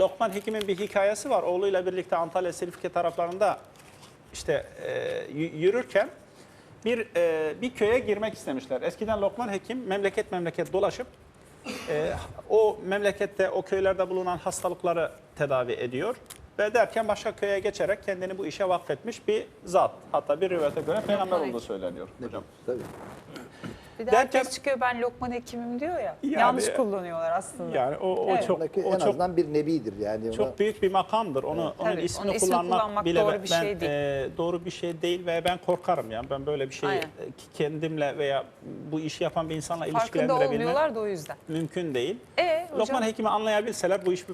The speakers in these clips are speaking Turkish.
Lokman Hekim'in bir hikayesi var. Oğluyla birlikte Antalya Silifke taraflarında işte e, yürürken bir e, bir köye girmek istemişler. Eskiden Lokman Hekim memleket memleket dolaşıp e, o memlekette o köylerde bulunan hastalıkları tedavi ediyor. Ve derken başka köye geçerek kendini bu işe vakfetmiş bir zat. Hatta bir rivayete göre peygamber olduğu söyleniyor hocam. Tabii. Bir de Derken- herkes çıkıyor ben Lokman Hekimim diyor ya. Yani- Yanlış kullanıyorlar aslında. Yani o, o Evet. çok o en çok azından bir nebidir yani. ona- çok büyük bir makamdır. Onu onun Tabii, ismini onun ismini kullanmak, kullanmak bile doğru ben, bir şey değil. e, doğru bir şey değil ve ben korkarım yani. Ben böyle bir şeyi Aynen. e, kendimle veya bu işi yapan bir insanla Farkında ilişkilendirebilmem olmuyorlar da o yüzden. mümkün değil. E hocam Lokman Hekim'i anlayabilseler bu iş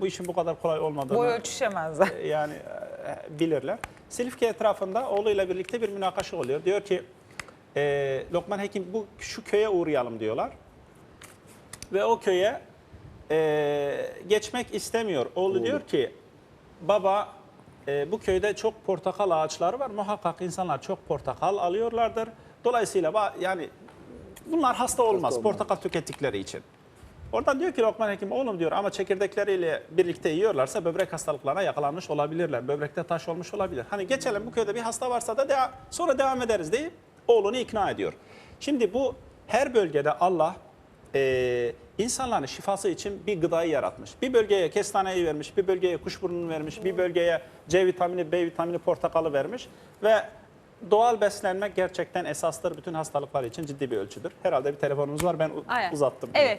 bu işin bu kadar kolay olmadığını boy ölçüşemezler. e, yani e, bilirler. Silifke etrafında oğluyla birlikte bir münakaşa oluyor. Diyor ki e, Lokman Hekim bu şu köye uğrayalım diyorlar. Ve o köye e, geçmek istemiyor. Oğlu diyor ki baba e, bu köyde çok portakal ağaçları var. Muhakkak insanlar çok portakal alıyorlardır. Dolayısıyla ba- yani bunlar hasta olmaz, olmaz. portakal tükettikleri için. Oradan diyor ki Lokman Hekim oğlum diyor ama çekirdekleriyle birlikte yiyorlarsa böbrek hastalıklarına yakalanmış olabilirler. Böbrekte taş olmuş olabilir. Hani geçelim bu köyde bir hasta varsa da dea- sonra devam ederiz deyip oğlunu ikna ediyor. Şimdi bu her bölgede Allah e, insanların şifası için bir gıdayı yaratmış. Bir bölgeye kestaneyi vermiş, bir bölgeye kuşburnunu vermiş, bir bölgeye C vitamini, B vitamini, portakalı vermiş ve doğal beslenmek gerçekten esastır. Bütün hastalıklar için ciddi bir ölçüdür. Herhalde bir telefonumuz var ben Aynen. uzattım. Evet